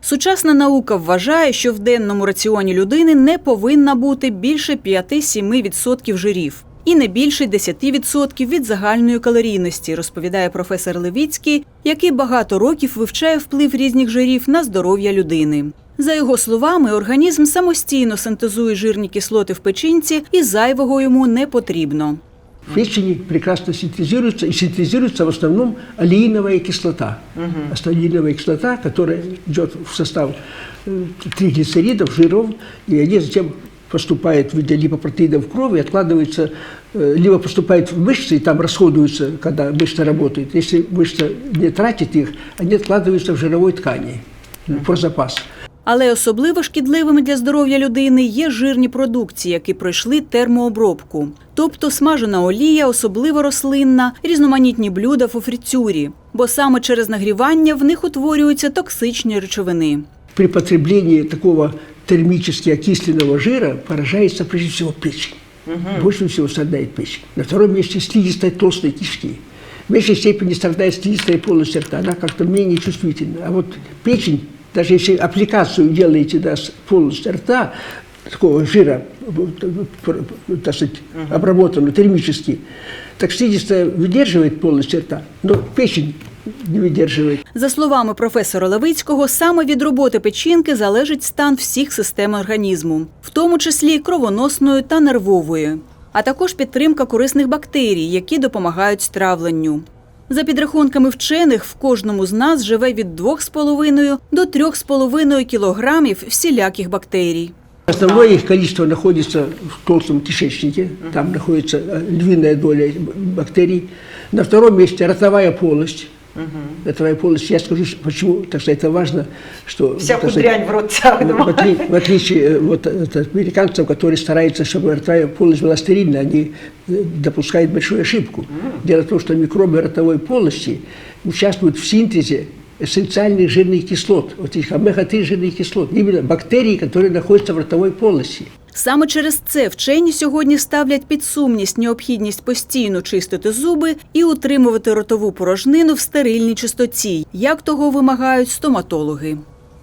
Сучасна наука вважає, що в денному раціоні людини не повинна бути більше 5-7% жирів і не більше 10% від загальної калорійності, розповідає професор Левіцький, який багато років вивчає вплив різних жирів на здоров'я людини. За його словами, організм самостійно синтезує жирні кислоти в печінці і зайвого йому не потрібно. В печени прекрасно синтезируется, и синтезируется в основном алииновая кислота. Алииновая кислота, которая идет в состав э, триглицеридов, жиров, и они затем поступают в виде липопротеидов в крови, откладываются, э, либо поступают в мышцы, и там расходуются, когда мышца работает. Если мышца не тратит их, они откладываются в жировой ткани про запас. Але особливо шкідливими для здоров'я людини є жирні продукції, які пройшли термообробку, тобто смажена олія, особливо рослинна, різноманітні блюда в фритюрі, бо саме через нагрівання в них утворюються токсичні речовини. При потреблении такого термически окисленного жира поражается прежде всего печень. Больше всего страдает печень. На втором месте слизистая толстой кишки. В меньшей степени страдает слизистая полость рта, она как-то менее чувствительна. А вот печень, даже если аппликацию делаете на с- полость рта, такого жира, вот, э, так сказать, обработанную термически, так слизистая выдерживает полость рта, но печень не выдерживает. За словами професора Левицького, саме від роботи печінки залежить стан всіх систем організму, в тому числі кровоносної та нервової, а також підтримка корисних бактерій, які допомагають стравленню. За підрахунками вчених, в кожному з нас живе від 2,5 до 3,5 кілограмів всіляких бактерій. Основное их количество находится в толстом кишечнике, там находится львіна львиная доля бактерий. На втором месте ротовая полость. Ротовая полость, я скажу, что- почему, так сказать, это важно, что... Всякую так сказать, дрянь в рот тягнем. в, отли- в отличие э, вот, от американцев, которые стараются, чтобы ротовая полость была стерильна, они э, допускают большую ошибку. Дело в том, что микробы ротовой полости участвуют в синтезе эссенциальных жирных кислот, вот этих омега-3 жирных кислот, именно бактерии, которые находятся в ротовой полости. Саме через це вчені сьогодні ставлять під сумність необхідність постійно чистити зуби і утримувати ротову порожнину в стерильній чистоті, як того вимагають стоматологи.